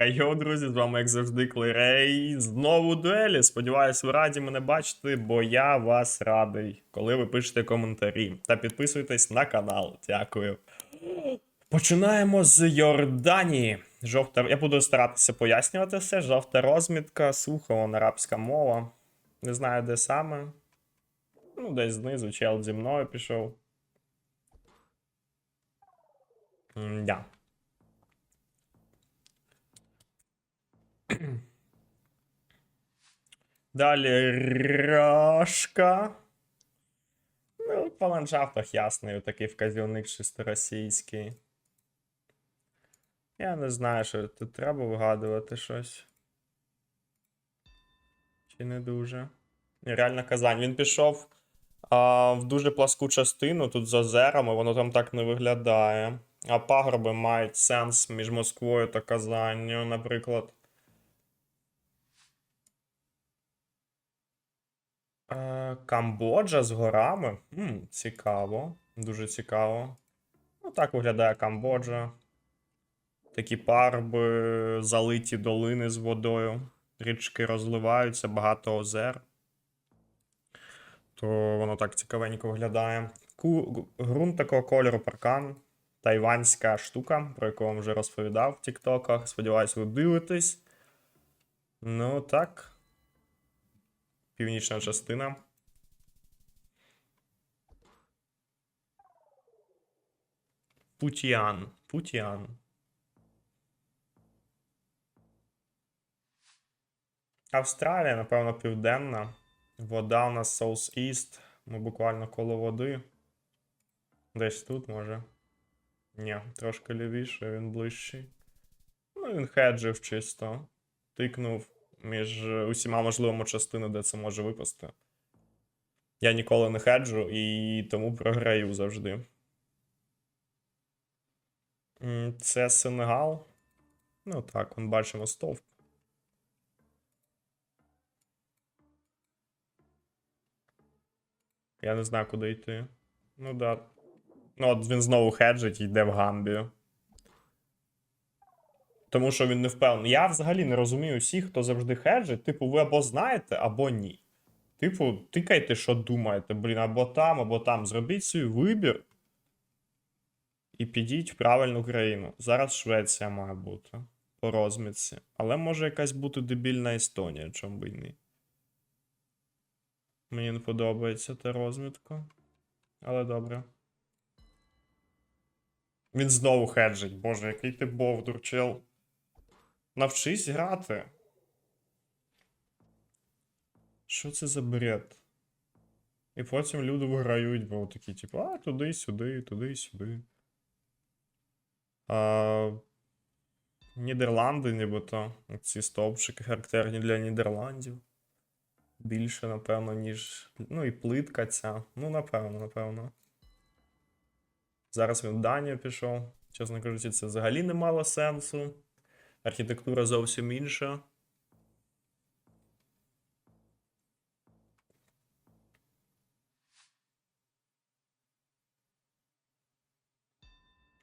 Хайо, друзі, з вами, як завжди, Клерей. Знову дуелі. Сподіваюсь, ви раді мене бачити, бо я вас радий, коли ви пишете коментарі. Та підписуйтесь на канал. Дякую. Починаємо з Йорданії. Жовта. Я буду старатися пояснювати все. Жовта розмітка, сухо, арабська мова. Не знаю, де саме. Ну, десь знизу, чел зі мною пішов. М-да. Далі Рашка. Ну, по ландшафтах ясний, такий вказівник чисто російський. Я не знаю, що тут треба вигадувати щось. Чи не дуже. Реально Казань. Він пішов а, в дуже пласку частину, тут з озерами, воно там так не виглядає. А пагорби мають сенс між Москвою та Казанню, наприклад. Е, Камбоджа з горами. М, цікаво. Дуже цікаво. Ну, так виглядає Камбоджа. Такі парби, залиті долини з водою. Річки розливаються, багато озер. То воно так цікавенько виглядає. Ку... Грунт такого кольору паркан. Тайванська штука, про яку вам вже розповідав в Тіктоках. Сподіваюсь, ви дивитесь. Ну, так. Північна частина. Путіан. Путіан. Австралія, напевно, південна. Вода у нас South East. Ми буквально коло води. Десь тут, може. Ні, трошки лівіше, він ближчий. Ну, він хеджив чисто. Тикнув між усіма можливими частинами, де це може випасти. Я ніколи не хеджу і тому програю завжди. Це Сенегал. Ну так, вон бачимо стовп. Я не знаю, куди йти. Ну да. Ну, от він знову хеджить і йде в Гамбію. Тому що він не впевнений. Я взагалі не розумію всіх, хто завжди хеджить. Типу, ви або знаєте, або ні. Типу, тикайте, що думаєте, блін, або там, або там. Зробіть свій вибір. І підіть в правильну країну. Зараз Швеція має бути по розмітці. Але може якась бути дебільна Естонія, чому би ні. Мені не подобається та розмітка. Але добре. Він знову хеджить. Боже, який ти бовдур, чел. Навчись грати. Що це за бред? І потім люди виграють, бо такі, типу, а, туди, сюди, А, Нідерланди, нібито. Ці стовпчики характерні для Нідерландів. Більше, напевно, ніж. Ну і плитка ця. Ну, напевно, напевно. Зараз він в Данію пішов. Чесно кажучи, це взагалі не мало сенсу. Архітектура зовсім інша.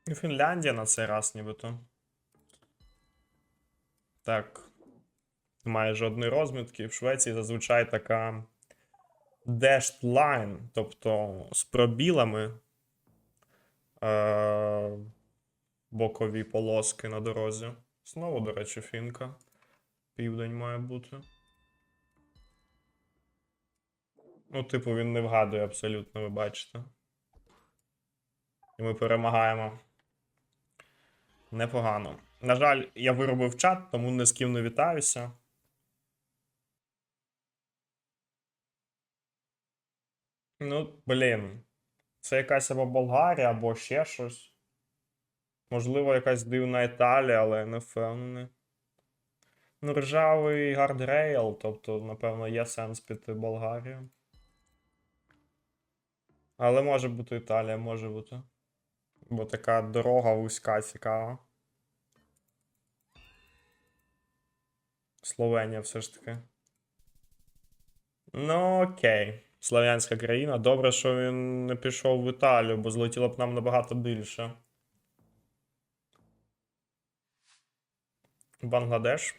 І Фінляндія на цей раз нібито. Так. Немає жодної розмітки. В Швеції зазвичай така dashed line, тобто з пробілами е- бокові полоски на дорозі. Знову, до речі, фінка. Південь має бути. Ну, типу, він не вгадує абсолютно, ви бачите. І ми перемагаємо. Непогано. На жаль, я виробив чат, тому ні з ким не вітаюся. Ну, блін. Це якась або Болгарія, або ще щось. Можливо, якась дивна Італія, але не впевнений. Ну, ржавий гардрейл, тобто, напевно, є сенс піти Болгарію. Але може бути Італія, може бути. Бо така дорога вузька, цікава. Словенія все ж таки. Ну, окей. Слов'янська країна. Добре, що він не пішов в Італію, бо злетіло б нам набагато більше. Бангладеш.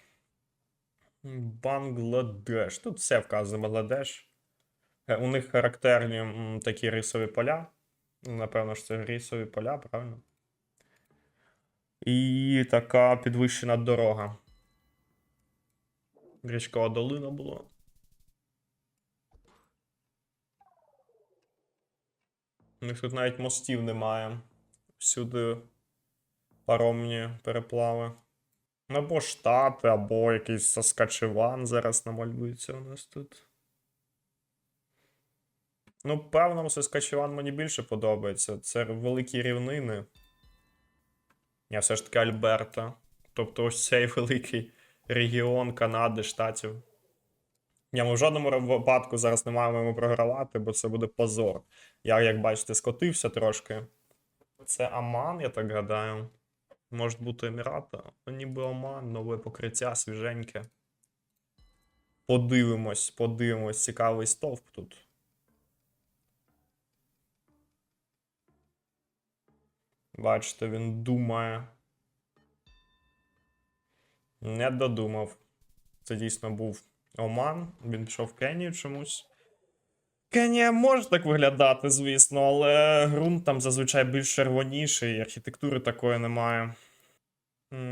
Бангладеш. Тут все вказано Бангладеш. Е, У них характерні такі рисові поля. Ну, Напевно, що це рисові поля, правильно? І така підвищена дорога. Річкова долина була. У них тут навіть мостів немає. Всюди паромні переплави. Або Штати, або якийсь Саскачеван зараз намалюється у нас тут. Ну, певно, Саскачеван мені більше подобається. Це великі рівнини. Я все ж таки Альберта. Тобто ось цей великий регіон Канади, Штатів. Я ми в жодному випадку зараз не маємо йому програвати, бо це буде позор. Я, як бачите, скотився трошки. Це Аман, я так гадаю. Може бути Емірата. Ну, ніби Оман, нове покриття, свіженьке. Подивимось, подивимось, цікавий стовп тут. Бачите, він думає. Не додумав. Це дійсно був Оман. Він пішов в Кенію чомусь. Кенія може так виглядати, звісно, але ґрунт там зазвичай більш червоніший, архітектури такої немає.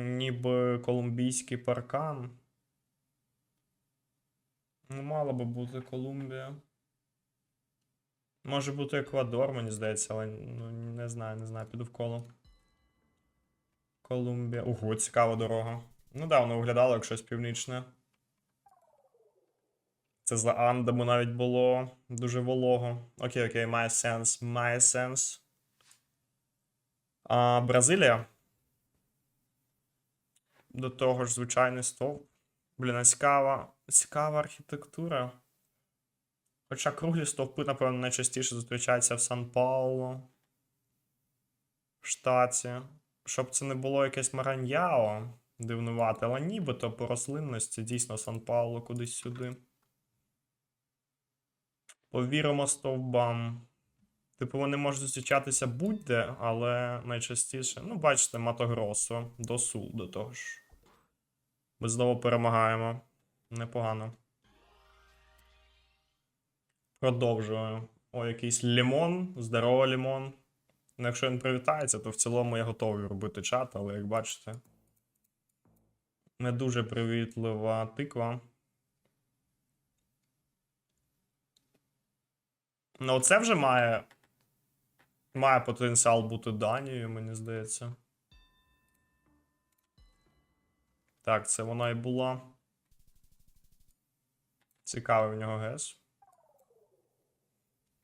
Ніби колумбійський паркан. Ну, мала би бути Колумбія. Може бути Еквадор, мені здається, але ну, не знаю, не знаю, піду в коло. Колумбія. Ого, цікава дорога. Ну да, воно виглядало як щось північне. Це за Андами навіть було дуже волого. Окей, окей, має сенс, має сенс. А, Бразилія. До того ж, звичайний стовп. Блін, цікава, цікава архітектура. Хоча круглі стовпи, напевно, найчастіше зустрічаються в Сан-Паулу. В штаті. Щоб це не було якесь Мараньяо дивнувати, але нібито по рослинності дійсно Сан-Паулу кудись сюди. Повіримо стовбам. Типу, вони можуть зустрічатися будь-де, але найчастіше. Ну, бачите, Матогросо, до Сул до того ж. Ми знову перемагаємо. Непогано. Продовжую. О, якийсь лімон, здорово лімон. Ну, якщо він привітається, то в цілому я готовий робити чат, але як бачите. Не дуже привітлива тиква. Ну, це вже має. Має потенціал бути Данією, мені здається. Так, це вона і була. Цікавий в нього гес.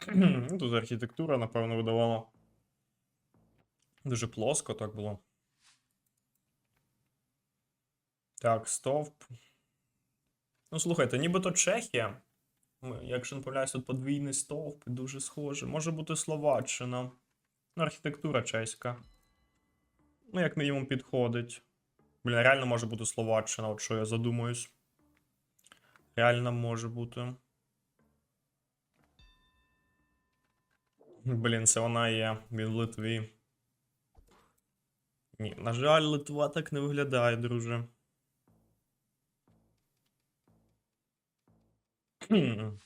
Ну, Тут архітектура, напевно, видавала. Дуже плоско так було. Так, стовп. Ну, слухайте, нібито Чехія. Якщо не помиляюсь, тут подвійний стовп, дуже схоже. Може бути Словаччина. Ну, архітектура чеська. Ну, як мінімум, підходить. Блін, реально може бути Словаччина, от що я задумуюсь. Реально може бути. Блін, це вона є. Він в Литві. Ні, на жаль, Литва так не виглядає, друже.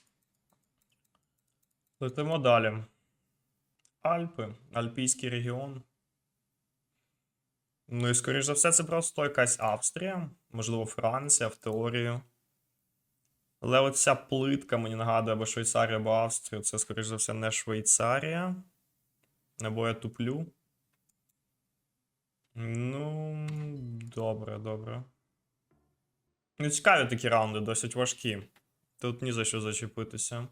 Летимо далі. Альпи, Альпійський регіон. Ну і скоріш за все, це просто якась Австрія, можливо, Франція в теорії. Але оця плитка мені нагадує або Швейцарія, або Австрію. Це, скоріш за все, не Швейцарія. Або я туплю. Ну, добре, добре. Ну, цікаві такі раунди, досить важкі. Тут ні за що зачепитися.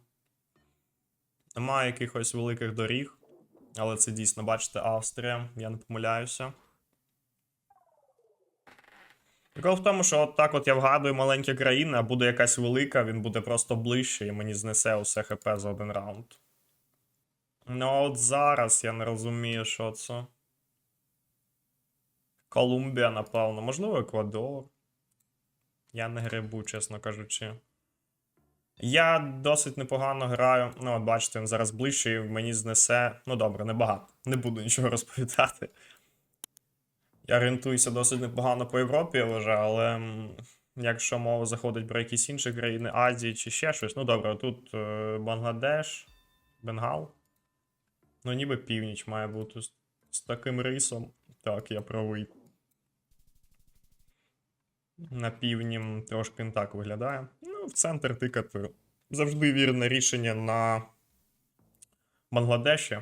Немає якихось великих доріг, але це дійсно, бачите, Австрія, я не помиляюся. Прикол в тому, що от так от я вгадую маленькі країни, а буде якась велика, він буде просто ближче і мені знесе усе ХП за один раунд. Ну, а от зараз я не розумію, що це. Колумбія, напевно, можливо, Еквадор. Я не грибу, чесно кажучи. Я досить непогано граю. Ну, от бачите, він зараз ближче і мені знесе. Ну добре, небагато. Не буду нічого розповідати. Я орієнтуюся досить непогано по Європі, я вважаю, але якщо мова заходить про якісь інші країни Азії чи ще щось, ну добре, тут е, Бангладеш, Бенгал. Ну, ніби північ має бути з, з таким рисом. Так, я правий. На півдні трошки не так виглядає. Ну, в центр тикати. Завжди вірне рішення на Бангладеші.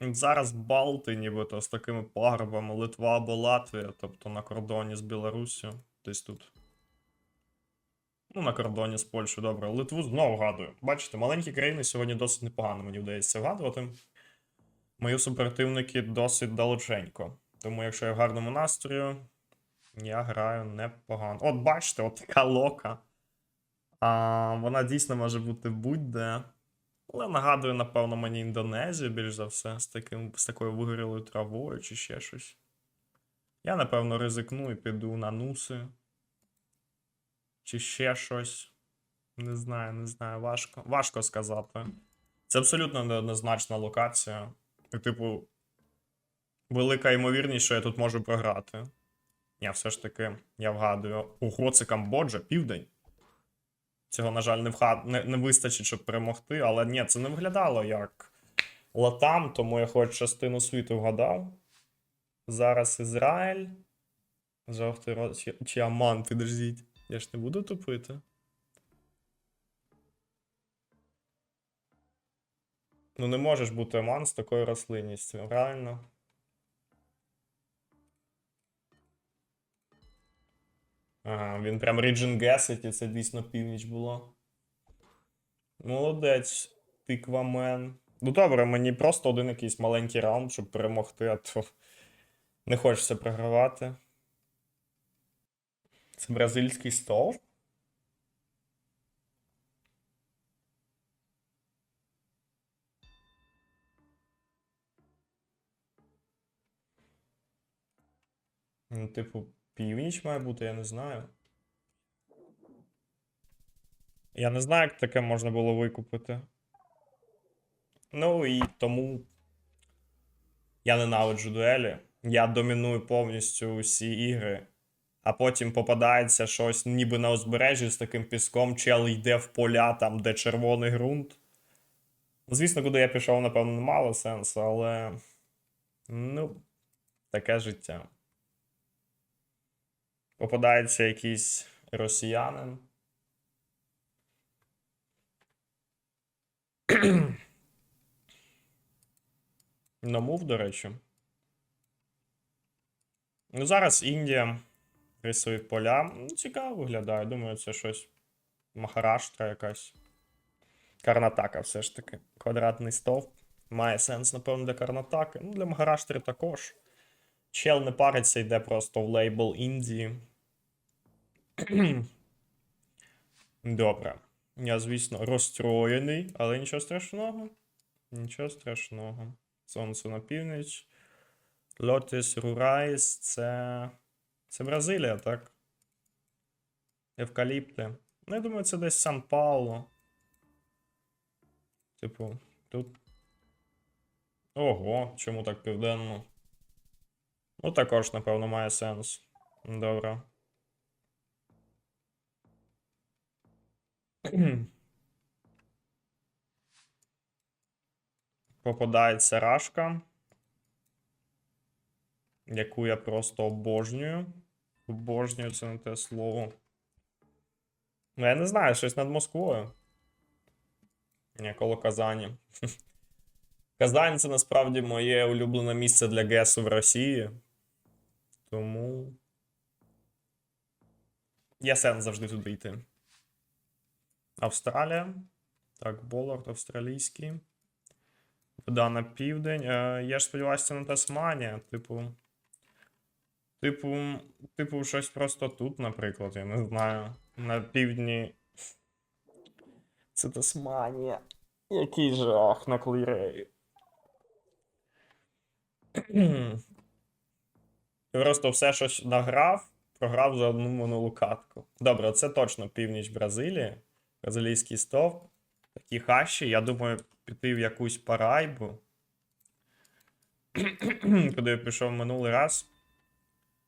Зараз Балти, нібито з такими пагорбами Литва або Латвія, тобто на кордоні з Білоруссю, десь тут. Ну, на кордоні з Польщею, добре. Литву знову вгадую. Бачите, маленькі країни сьогодні досить непогано, мені вдається вгадувати. Мої супротивники досить далеченько. Тому, якщо я в гарному настрою, я граю непогано. От бачите, от така лока. А, вона дійсно може бути будь-де. Але нагадую, напевно, мені Індонезію, більш за все, з, таким, з такою вигорілою травою чи ще щось. Я, напевно, ризикну і піду на нуси. Чи ще щось. Не знаю, не знаю. Важко. Важко сказати. Це абсолютно неоднозначна локація. І, типу, велика ймовірність, що я тут можу програти. Я все ж таки, я вгадую. Ого, це Камбоджа, південь. Цього, на жаль, не, вха... не, не вистачить, щоб перемогти, але ні, це не виглядало як Латам, тому я хоч частину світу вгадав. Зараз Ізраїль. Жовтий рот. Чи, чи Аман, підождіть. Я ж не буду тупити. Ну, не можеш бути Аман з такою рослинністю, правильно? Ага, він прям Region Guessed, і це дійсно північ було. Молодець, тиквамен. Ну добре, мені просто один якийсь маленький раунд, щоб перемогти, а то не хочеться програвати. Це бразильський стовп? Ну, типу, північ має бути, я не знаю. Я не знаю, як таке можна було викупити. Ну і тому я ненавиджу дуелі. Я доміную повністю усі ігри, а потім попадається щось ніби на узбережжі з таким піском, чел йде в поля там, де червоний ґрунт. Звісно, куди я пішов, напевно, не мало сенсу, але. Ну, таке життя. Попадається якийсь росіянин. Намув, до речі. Ну, зараз Індія. Рисові поля. Ну, цікаво виглядає. Думаю, це щось. Махараштра якась. Карнатака все ж таки. Квадратний стовп. Має сенс, напевно, для Карнатаки. Ну, для Махараштри також. Чел не париться, йде просто в лейбл Індії. Добре. Я, звісно, розстроєний, але нічого страшного. Нічого страшного. Сонце на північ. Лотис Рурайс це. Це Бразилія, так? Евкаліпти. Ну, я думаю, це десь Сан Пауло. Типу, тут. Ого, чому так південно? Ну, також, напевно, має сенс. Добре. Попадається рашка, яку я просто обожнюю. Обожнюю це не те слово. Ну, я не знаю, щось над Москвою. Ні, коло Казані. Казань це насправді моє улюблене місце для ГЕСу в Росії. Тому. Є сенс завжди туди йти. Австралія. Так, Болард австралійський. Вода на південь. Е, я ж сподіваюся, не Тасманія. Типу. Типу, типу, щось просто тут, наприклад, я не знаю. На півдні. Це Тасманія. Який жах на кліреї. Просто все щось награв, програв за одну минулу катку. Добре, це точно північ Бразилії. Бразилійський стовп. Такі хащі. Я думаю, піти в якусь парайбу. куди я пішов минулий раз.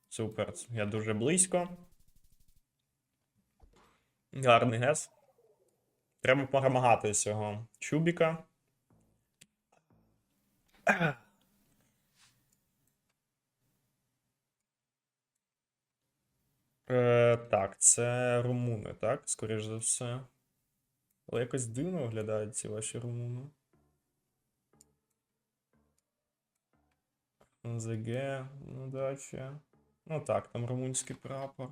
Супер, я дуже близько. Гарний гес. Треба перемагати цього чубіка. Е, так, це румуни, так? Скоріш за все. Але якось дивно виглядають ці ваші румуни. НЗГ, ну дача. Ну так, там румунський прапор.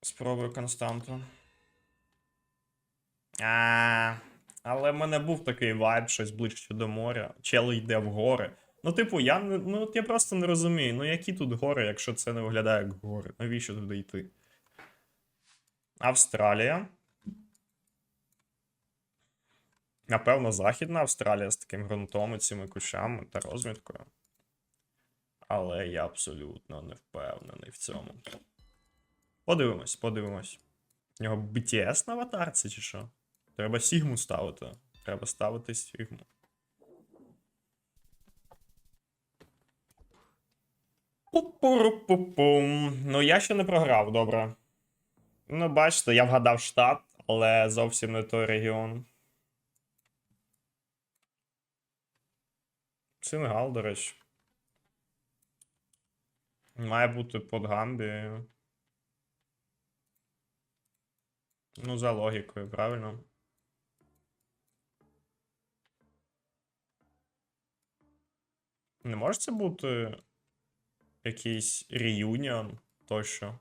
Спробую Константу. А, але в мене був такий вайб, щось ближче до моря. Чел йде в гори. Ну, типу, я ну, я просто не розумію. Ну, які тут гори, якщо це не виглядає як гори? Навіщо туди йти? Австралія. Напевно, Західна Австралія з таким ґрунтом і цими кущами та розміткою. Але я абсолютно не впевнений в цьому. Подивимось, подивимось. У нього BTS на аватарці чи що? Треба Сігму ставити. Треба ставити Сігму. Пу-пу-ру-пу-пум. Ну, я ще не програв, добре. Ну, бачите, я вгадав штат, але зовсім не той регіон. Сенегал, до речі. Має бути під Гамбією. Ну, за логікою, правильно? Не може це бути якийсь реюніон тощо?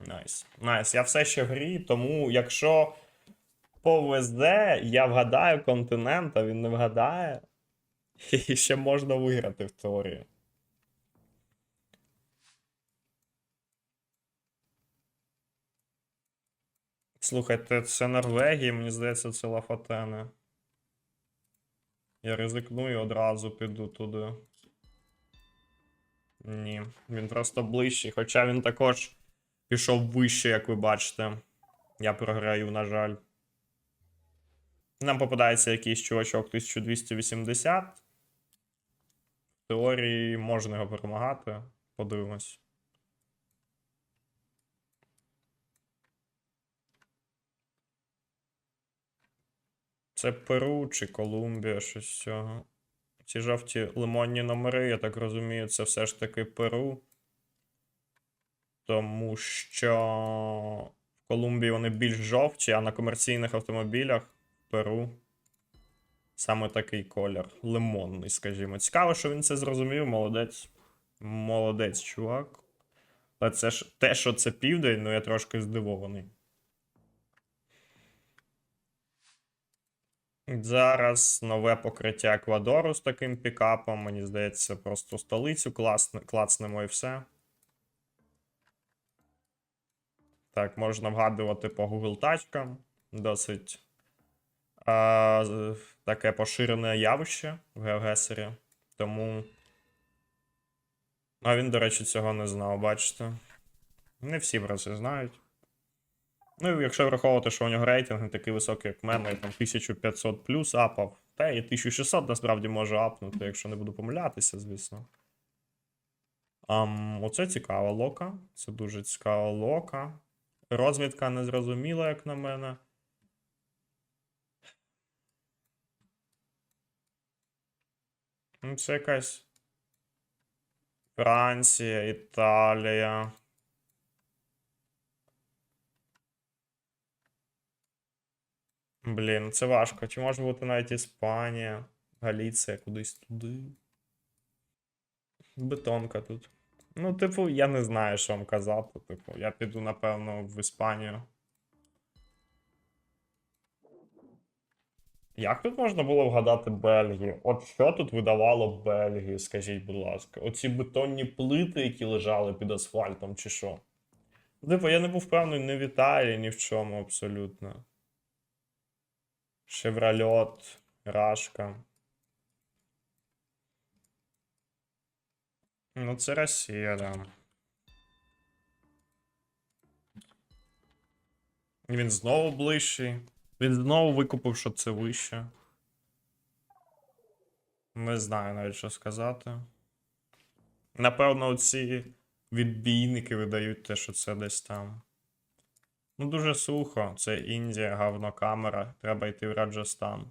Найс. Найс. Я все ще в грі, тому якщо повезе, я вгадаю континент, а він не вгадає. І ще можна виграти в теорії. Слухайте, це Норвегія, мені здається, це Лафатене. Я ризикну і одразу піду туди. Ні, він просто ближчий, хоча він також пішов вище, як ви бачите. Я програю, на жаль. Нам попадається якийсь чувачок 1280. В теорії можна його перемагати. Подивимось. Це Перу чи Колумбія, щось цього. Ці жовті лимонні номери, я так розумію, це все ж таки Перу. Тому що в Колумбії вони більш жовті, а на комерційних автомобілях в Перу саме такий колір. Лимонний, скажімо. Цікаво, що він це зрозумів. Молодець. Молодець, чувак. Але це ж те, що це південь, ну я трошки здивований. Зараз нове покриття Еквадору з таким пікапом. Мені здається, просто столицю класне, клацнемо і все. Так, можна вгадувати по Google тачкам. Досить а, таке поширене явище в геогесері. Тому. А він, до речі, цього не знав, бачите. Не всі про це знають. Ну, якщо враховувати, що у нього рейтинг не такий високий, як в мене, і там 1500 плюс апав. Та і 1600 насправді може апнути, якщо не буду помилятися, звісно. Ам, оце цікава лока. Це дуже цікава лока. Розвідка незрозуміла, як на мене. Ну, Це якась Франція, Італія. Блін, це важко. Чи може бути навіть Іспанія, Галіція, кудись туди. Бетонка тут. Ну, типу, я не знаю, що вам казати. Типу, я піду, напевно, в Іспанію. Як тут можна було вгадати Бельгію? От що тут видавало Бельгію, скажіть, будь ласка? Оці бетонні плити, які лежали під асфальтом, чи що? Типу, я не був впевнений ні в Італії, ні в чому абсолютно. Шеврольот, Рашка. Ну, це Росія, да. Він знову ближчий. Він знову викупив, що це вище. Не знаю навіть, що сказати. Напевно, ці відбійники видають те, що це десь там. Ну, дуже сухо. Це Індія, говнокамера. Треба йти в Раджастан.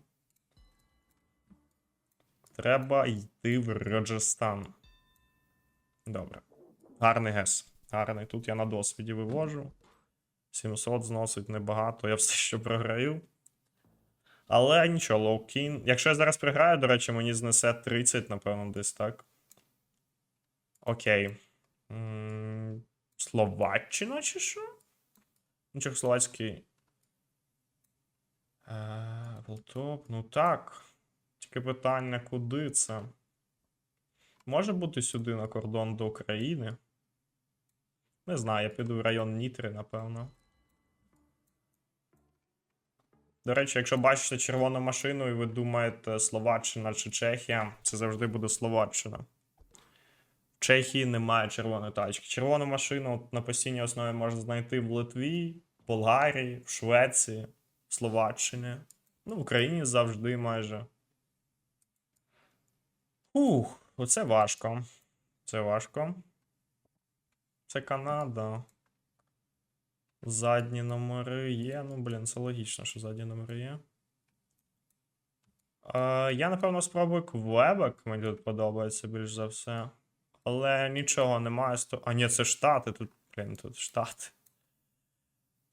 Треба йти в Раджастан. Добре. Гарний гес. Гарний. Тут я на досвіді вивожу. 700 зносить небагато, я все ще програю. Але нічого, лоукін. Якщо я зараз програю, до речі, мені знесе 30, напевно, десь так. Окей. М, Словаччина чи що? Ну, Чехословацький. Е, Волтоп, ну так. Тільки питання, куди це? Може бути сюди на кордон до України? Не знаю, я піду в район Нітри, напевно. До речі, якщо бачите червону машину і ви думаєте Словаччина чи Чехія, це завжди буде Словаччина. В Чехії немає червоної тачки. Червону машину на постійній основі можна знайти в Литві, Болгарії, в Швеції, в Словаччині. Ну, в Україні завжди майже. Ух, оце важко. Це важко. Це Канада. Задні номери є. Ну, блін, це логічно, що задні номери є. Е, я, напевно, спробую Квебек. Мені тут подобається більш за все. Але нічого немає. А, ні, це Штати. Тут, блін, тут Штати.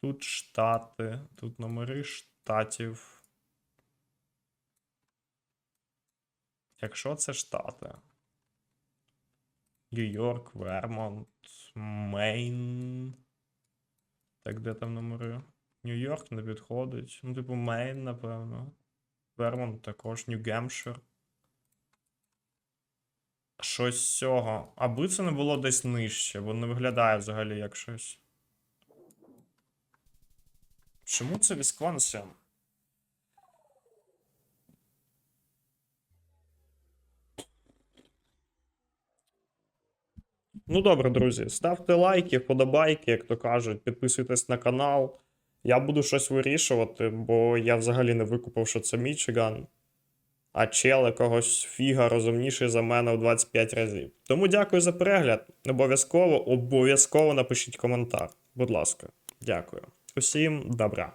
Тут Штати. Тут номери штатів. Якщо це Штати. Нью-Йорк, Вермонт, Мейн. Так, де там номери? Нью-Йорк не підходить. Ну, типу, Мейн, напевно. Вермонт також, Нью-Гемпшир. Щось з цього. Аби це не було десь нижче, бо не виглядає взагалі як щось. Чому це Вісконсин? Ну добре, друзі, ставте лайки, вподобайки, як то кажуть, підписуйтесь на канал. Я буду щось вирішувати, бо я взагалі не викупив, що це Мічиган. А чел якогось фіга розумніший за мене в 25 разів. Тому дякую за перегляд. Обов'язково, обов'язково напишіть коментар. Будь ласка, дякую. Усім добра.